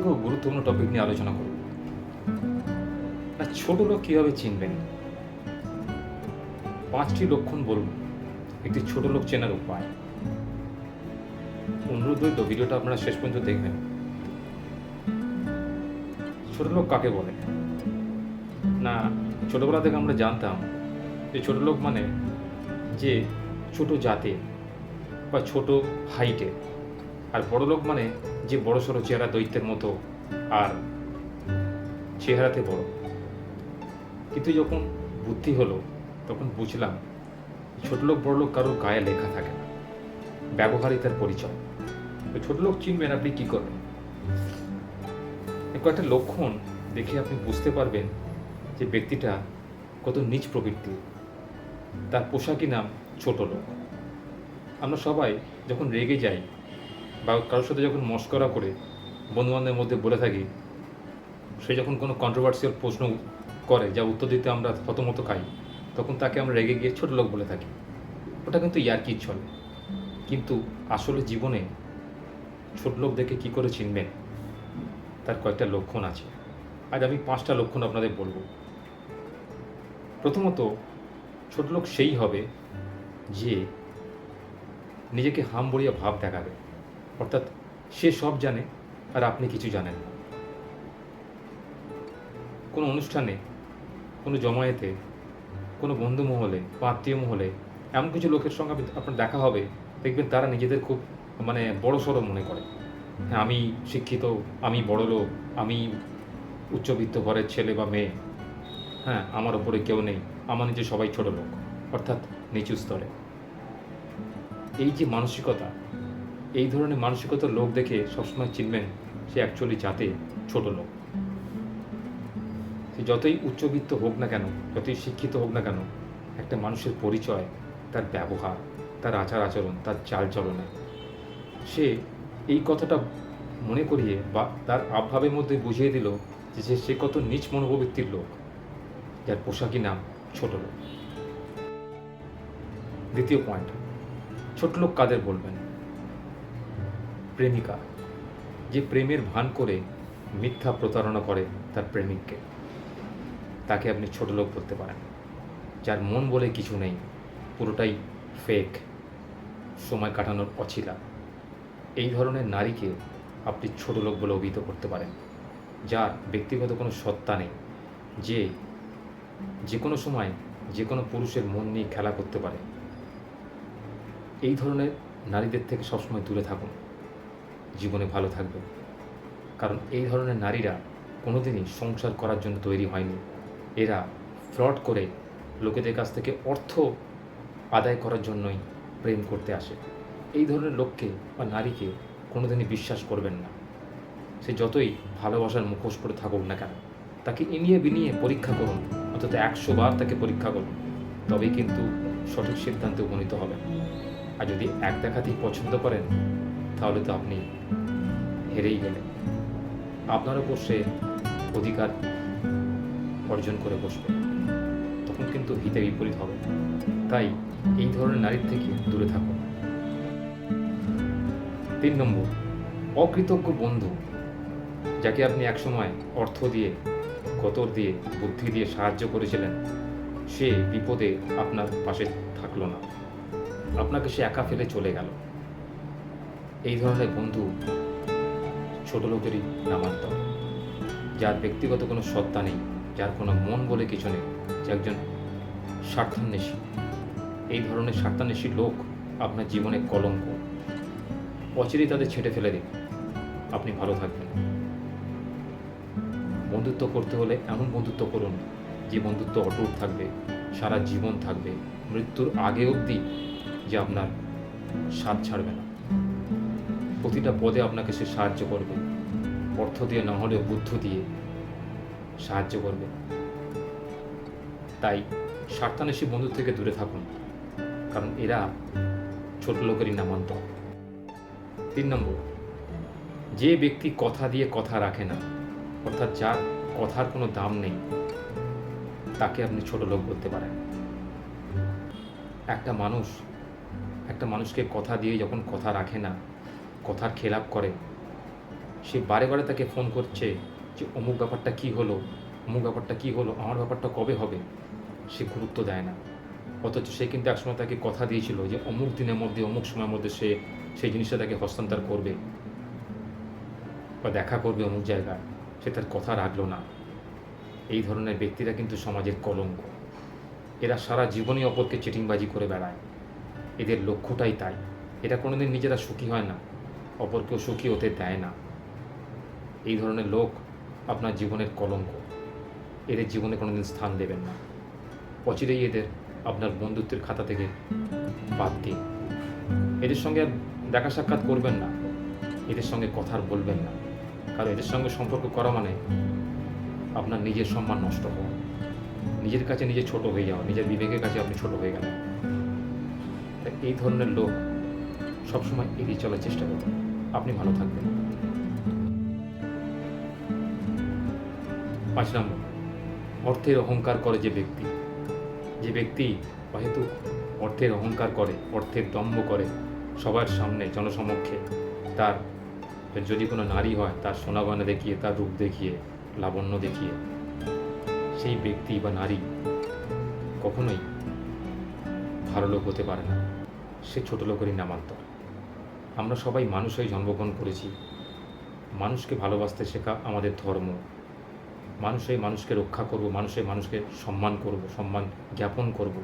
খুব গুরুত্বপূর্ণ টপিক নিয়ে আলোচনা করব। না, ছোট লোক কীভাবে চিনবেন? পাঁচটি লক্ষণ বলুন, একটি ছোট লোক চেনার উপায়। অনুরোধ রইল, ভিডিওটা আপনারা শেষ পর্যন্ত দেখবেন। ছোট লোক কাকে বলে? না, ছোটবেলা থেকে আমরা জানতাম যে ছোট লোক মানে যে ছোট জাতে বা ছোট হাইটে আর বড় লোক মানে যে বড় সড়ো চেহারা দৈত্যের মতো আর চেহারাতে বড়। কিন্তু যখন বুদ্ধি হলো, তখন বুঝলাম, ছোট লোক, বড় লোক কারোর গায়ে লেখা থাকে না। ব্যবহারই তার পরিচয়। তো ছোট লোক চিনবেন আপনি কি করবেন? কয়েকটা লক্ষণ দেখে আপনি বুঝতে পারবেন যে ব্যক্তিটা কত নিচ প্রবৃত্তি তার পোশাকই নাম ছোট লোক। আমরা সবাই যখন রেগে যাই বা কারোর সাথে যখন মস্করা করে, বন্ধুবান্ধবের মধ্যে বলে থাকি, সে যখন কোনো কন্ট্রোভার্সিয়াল প্রশ্ন করে যা উত্তর দিতে আমরা হতমত খাই, তখন তাকে আমরা রেগে গিয়ে ছোট লোক বলে থাকি। ওটা কিন্তু ইয়ার্কির চলে কিন্তু আসলে জীবনে ছোট লোক দেখে কী করে চিনবেন? তার কয়েকটা লক্ষণ আছে। আজ আমি পাঁচটা লক্ষণ আপনাদের বলব। প্রথমত, ছোট লোক সেই হবে যে নিজেকে হামবড়িয়া ভাব দেখাবে। অর্থাৎ সে সব জানে আর আপনি কিছু জানেন না। কোনো অনুষ্ঠানে, কোনো জমায়েতে, কোনো বন্ধু মহলে বা আত্মীয় মহলে এমন কিছু লোকের সঙ্গে আপনার দেখা হবে, দেখবেন তারা নিজেদের খুব মানে বড় সড়ো মনে করে। হ্যাঁ আমি শিক্ষিত, আমি বড় লোক, আমি উচ্চবিত্ত ঘরের ছেলে বা মেয়ে। হ্যাঁ আমার ওপরে কেউ নেই, আমার নিচে সবাই ছোট লোক, অর্থাৎ নিচু স্তরে। এই যে মানসিকতা এই ধরনের মানসিকতার লোক দেখে সবসময় চিনবেন সে অ্যাকচুয়ালি জাতে ছোট লোক। সে যতই উচ্চবিত্ত হোক না কেন, যতই শিক্ষিত হোক না কেন, একটা মানুষের পরিচয়, তার ব্যবহার, তার আচার আচরণ, তার চালচলনে সে এই কথাটা মনে করিয়ে বা তার আবভাবের মধ্যে বুঝিয়ে দিল যে সে কত নিচ মনোপ্রবৃত্তির লোক, যার পোশাকই নাম ছোট লোক। দ্বিতীয় পয়েন্ট ছোট লোক কাদের বলবেন? প্রেমিকা, যে প্রেমের ভান করে মিথ্যা প্রতারণা করে তার প্রেমিককে। তাকে আপনি ছোট লোক বলতে পারেন, যার মন বলে কিছু নেই, পুরোটাই ফেক সময় কাটানোর অছিলা এই ধরনের নারীকে আপনি ছোট লোক বলে অভিহিত করতে পারেন, যার ব্যক্তিগত কোনো সত্তা নেই, যে যে কোনো সময় যে কোনো পুরুষের মন নিয়ে খেলা করতে পারে। এই ধরনের নারীদের থেকে সবসময় দূরে থাকুন। জীবনে ভালো থাকবে। কারণ এই ধরনের নারীরা কোনোদিনই সংসার করার জন্য তৈরি হয়নি। এরা ফ্রড করে লোকেদের কাছ থেকে অর্থ আদায় করার জন্যই প্রেম করতে আসে। এই ধরনের লোককে বা নারীকে কোনোদিনই বিশ্বাস করবেন না। সে যতই ভালোবাসার মুখোশ করে থাকুক না কেন, তাকে ইনিয়ে বিনিয়ে পরীক্ষা করুন, অন্তত একশো বার তাকে পরীক্ষা করুন। তবেই কিন্তু সঠিক সিদ্ধান্তে উপনীত হবেন। আর যদি এক দেখাতেই পছন্দ করেন তাহলে তো আপনি হেরেই গেলেন। আপনার ওপর সে অধিকার অর্জন করে বসবে। তখন কিন্তু হিতে বিপরীত হবে। তাই এই ধরনের নারীর থেকে দূরে থাকুন। তিন নম্বর, অকৃতজ্ঞ বন্ধু, যাকে আপনি একসময় অর্থ দিয়ে কতর দিয়ে, বুদ্ধি দিয়ে সাহায্য করেছিলেন, সে বিপদে আপনার পাশে থাকল না। আপনাকে সে একা ফেলে চলে গেল। এই ধরনের বন্ধু ছোট লোকেরই নামান্তর যার ব্যক্তিগত কোনো সত্তা নেই, যার কোনো মন বলে কিছু নেই, যে একজন স্বার্থান্বেষী। এই ধরনের স্বার্থান্বেষী লোক আপনার জীবনে কলঙ্ক। অচিরেই তাদের ছেঁটে ফেলে দিন। আপনি ভালো থাকবেন। বন্ধুত্ব করতে হলে এমন বন্ধুত্ব করুন, যে বন্ধুত্ব অটুট থাকবে, সারা জীবন থাকবে, মৃত্যুর আগে অবধি যে আপনার স্বাদ ছাড়বে না। প্রতিটা পদে আপনাকে সে সাহায্য করবে। অর্থ দিয়ে না হলেও বুদ্ধ দিয়ে সাহায্য করবে। তাই স্বার্থান্বেষী বন্ধু থেকে দূরে থাকুন, কারণ এরা ছোট লোকেরই নামান্ত তিন নম্বর, যে ব্যক্তি কথা দিয়ে কথা রাখে না, অর্থাৎ যার কথার কোনো দাম নেই, তাকে আপনি ছোট লোক বলতে পারেন। একটা মানুষ, একটা মানুষকে কথা দিয়ে যখন কথা রাখে না কথার খেলাপ করে। সে বারে বারে তাকে ফোন করছে যে, অমুক ব্যাপারটা কি হলো? অমুক ব্যাপারটা কি হলো? আমার ব্যাপারটা কবে হবে? সে গুরুত্ব দেয় না। অথচ সে কিন্তু একসময় তাকে কথা দিয়েছিল যে, অমুক দিনের মধ্যে, অমুক সময়ের মধ্যে সে সেই জিনিসটা তাকে হস্তান্তর করবে বা দেখা করবে অমুক জায়গায়। সে তার কথা রাখল না। এই ধরনের ব্যক্তিরা কিন্তু সমাজের কলঙ্ক। এরা সারা জীবনই অপরকে চিটিংবাজি করে বেড়ায়। এদের লক্ষ্যটাই তাই। এটা কোনোদিন নিজেরা সুখী হয় না। অপরকেও সুখী হতে দেয় না। এই ধরনের লোক আপনার জীবনের কলঙ্ক। এদের জীবনে কোনোদিন স্থান দেবেন না। অচিরেই এদের আপনার বন্ধুত্বের খাতা থেকে বাদ দিন। এদের সঙ্গে দেখা সাক্ষাৎ করবেন না। এদের সঙ্গে কথা বলবেন না। কারণ এদের সঙ্গে সম্পর্ক করা মানে আপনার নিজের সম্মান নষ্ট হওয়া। নিজের কাছে নিজে ছোট হয়ে যাওয়া, নিজের বিবেকের কাছে আপনি ছোট হয়ে গেলেন। এই ধরনের লোক সবসময় এড়িয়ে চলার চেষ্টা করবেন আপনি ভালো থাকবেন। পাঁচ নম্বর, অর্থের অহংকার করে যে ব্যক্তি। যে ব্যক্তি হয়তো অর্থের অহংকার করে, অর্থের দম্ভ করে, সবার সামনে, জনসমক্ষে তার যদি কোনো নারী হয়, তার সোনাগয়না দেখিয়ে, তার রূপ দেখিয়ে, লাবণ্য দেখিয়ে, সেই ব্যক্তি বা নারী কখনোই ভালো লোক হতে পারে না। সে ছোট লোকেরই নামান্তর। আমরা সবাই মানুষ হয়ে জন্মগ্রহণ করেছি। মানুষকে ভালোবাসতে শেখা আমাদের ধর্ম। মানুষে মানুষকে রক্ষা করব মানুষে মানুষকে সম্মান করব, সম্মান জ্ঞাপন করব।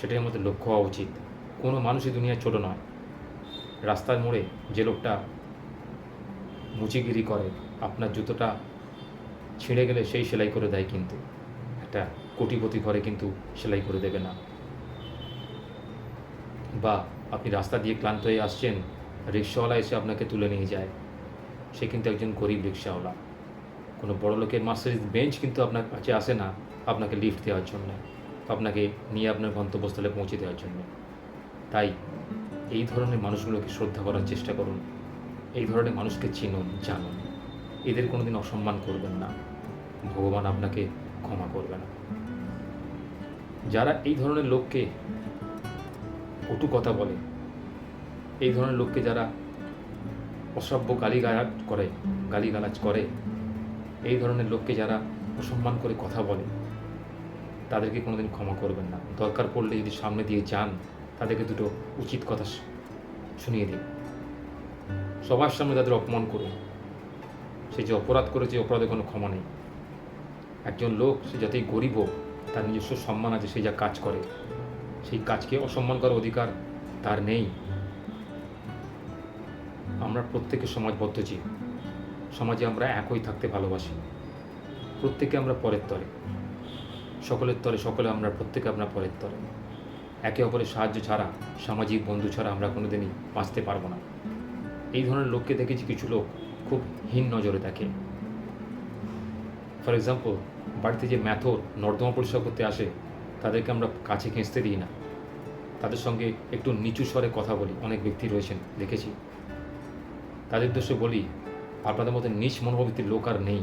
সেটাই আমাদের লক্ষ্য হওয়া উচিত। কোনো মানুষই দুনিয়ায় ছোট নয় রাস্তার মোড়ে যে লোকটা মুচিগিরি করে, আপনার জুতোটা ছিঁড়ে গেলে সেই সেলাই করে দেয় কিন্তু। একটা কোটিপতি ঘরে কিন্তু সেলাই করে দেবে না। বা আপনি রাস্তা দিয়ে ক্লান্ত হয়ে আসছেন, রিক্সাওয়ালা এসে আপনাকে তুলে নিয়ে যায়। সে কিন্তু একজন গরিব রিক্সাওয়ালা। কোনো বড় লোকের মার্সিডিজ বেঞ্চ কিন্তু আপনার কাছে আসে না আপনাকে লিফট দেওয়ার জন্য, আপনাকে নিয়ে আপনার গন্তব্যস্থলে পৌঁছে দেওয়ার জন্য। তাই এই ধরনের মানুষগুলোকে শ্রদ্ধা করার চেষ্টা করুন। এই ধরনের মানুষকে চিনুন, জানুন। এদের কোনোদিন অসম্মান করবেন না। ভগবান আপনাকে ক্ষমা করবে না যারা এই ধরনের লোককে কটু কথা বলে। এই ধরনের লোককে যারা অসভ্য গালিগালাজ করে গালিগালাজ করে, এই ধরনের লোককে যারা অসম্মান করে কথা বলে, তাদেরকে কোনোদিন ক্ষমা করবেন না। দরকার পড়লে যদি সামনে দিয়ে যান, তাদেরকে দুটো উচিত কথা শুনিয়ে দিন। সবার সামনে তাদের অপমান করুন। সে যে অপরাধ করেছে অপরাধে কোনো ক্ষমা নেই। একজন লোক, সে যতই গরিব হোক, তার নিজস্ব সম্মান আছে, সে যা কাজ করে। সেই কাজকে অসম্মান করার অধিকার তার নেই। আমরা প্রত্যেকে সমাজবদ্ধ জীব। সমাজে আমরা একই থাকতে ভালোবাসি। প্রত্যেকে আমরা পরের তরে। সকলের তরে সকলে আমরা, প্রত্যেকে আমরা পরের তরে। একে অপরের সাহায্য ছাড়া, সামাজিক বন্ধু ছাড়া আমরা কোনোদিনই বাঁচতে পারব না। এই ধরনের লোককে দেখেছি কিছু লোক খুব হীন নজরে দেখে। ফর এক্সাম্পল বাড়িতে যে ম্যাথর নর্দমা পরিষ্কার করতে আসে তাদেরকে আমরা কাছে খেঁচতে দিই না। তাদের সঙ্গে একটু নিচু স্বরে কথা বলি। অনেক ব্যক্তি রয়েছেন, দেখেছি। তাদের দোষে বলি, আপনাদের মধ্যে নিচ মনোভাবিতির লোক আর নেই।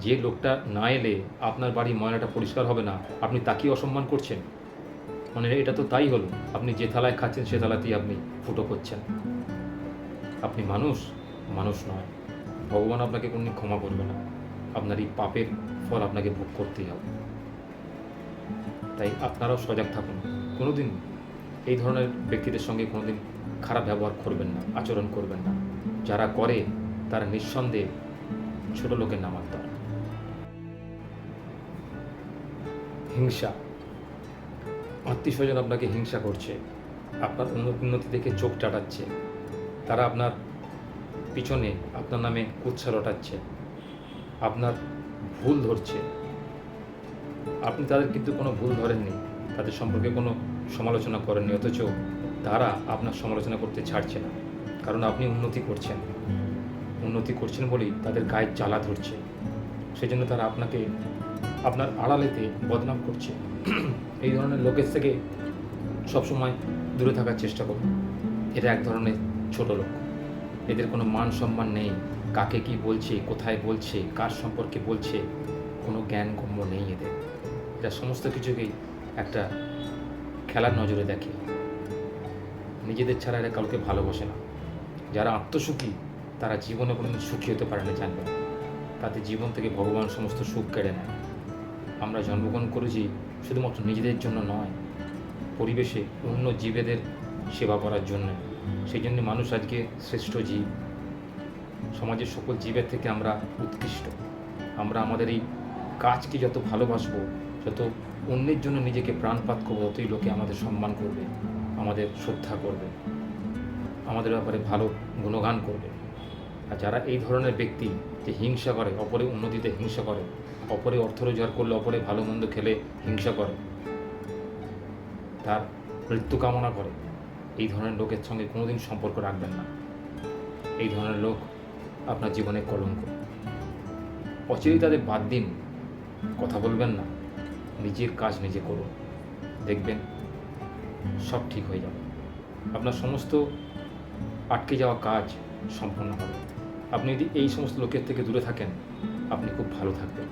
যে লোকটা না এলে আপনার বাড়ি ময়লাটা পরিষ্কার হবে না। আপনি তাকেই অসম্মান করছেন? মানে এটা তো তাই হলো। আপনি যে থালায় খাচ্ছেন, সে থালাতেই আপনি ফুটো করছেন আপনি মানুষ? মানুষ নয়। ভগবান আপনাকে কোনো ক্ষমা করবে না। আপনার এই পাপের ফল আপনাকে ভোগ করতেই হবে। তাই আপনারাও সজাগ থাকুন। কোনোদিন এই ধরনের ব্যক্তিদের সঙ্গে কোনোদিন খারাপ ব্যবহার করবেন না, আচরণ করবেন না। যারা করে, তারা নিঃসন্দেহে ছোট লোকের নামান্তর হিংসা। আত্মীয় স্বজন আপনাকে হিংসা করছে। আপনার উন্নতি উন্নতি দেখে চোখ চাটাচ্ছে। তারা আপনার পিছনে আপনার নামে কুৎসা রটাচ্ছে আপনার ভুল ধরছে। আপনি তাদের কিন্তু কোনো ভুল ধরেননি। তাদের সম্পর্কে কোনো সমালোচনা করেননি, অথচ তারা আপনার সমালোচনা করতে ছাড়ছে না। কারণ আপনি উন্নতি করছেন। উন্নতি করছেন বলেই তাদের গায়ে জ্বালা ধরছে। সেজন্য তারা আপনাকে, আপনার আড়ালেতে বদনাম করছে। এই ধরনের লোকের থেকে সবসময় দূরে থাকার চেষ্টা করুন। এটা এক ধরনের ছোট লোক। এদের কোনো মান সম্মান নেই। কাকে কি বলছে, কোথায় বলছে, কার সম্পর্কে বলছে কোনো জ্ঞান গম্য নেই এদের। এরা সমস্ত কিছুকেই একটা খেলার নজরে দেখে। নিজেদের ছাড়া এরা কাউকে ভালোবাসে না। যারা আত্মসুখী, তারা জীবনে কোনোদিন সুখী হতে পারে না জানবেন তাদের জীবন থেকে ভগবান সমস্ত সুখ কেড়ে নেয়। আমরা জন্মগ্রহণ করেছি শুধুমাত্র নিজেদের জন্য নয়, পরিবেশে অন্য জীবেদের সেবা করার জন্য। সেই জন্য মানুষ আজকে শ্রেষ্ঠ জীব। সমাজের সকল জীবের থেকে আমরা উৎকৃষ্ট। আমরা আমাদের এই কাজকে যত ভালোবাসবো, যত অন্যের জন্য নিজেকে প্রাণপাত করব, ততই লোকে আমাদের সম্মান করবে, আমাদের শ্রদ্ধা করবে, আমাদের ব্যাপারে ভালো গুণগান করবে। আর যারা এই ধরনের ব্যক্তি যে হিংসা করে, অপরে উন্নতিতে হিংসা করে, অপরে অর্থ রোজগার করলে অপরে ভালো মন্দ খেলে হিংসা করে, তার মৃত্যু কামনা করে, এই ধরনের লোকের সঙ্গে কোনোদিন সম্পর্ক রাখবেন না। এই ধরনের লোক আপনার জীবনে কলঙ্ক। অচিরেই তাদের বাদ দিন। কথা বলবেন না। নিজের কাজ নিজে করুন। দেখবেন সব ঠিক হয়ে যাবে। আপনার সমস্ত আটকে যাওয়া কাজ সম্পন্ন হবে। আপনি যদি এই সমস্ত লোকের থেকে দূরে থাকেন, আপনি খুব ভালো থাকবেন।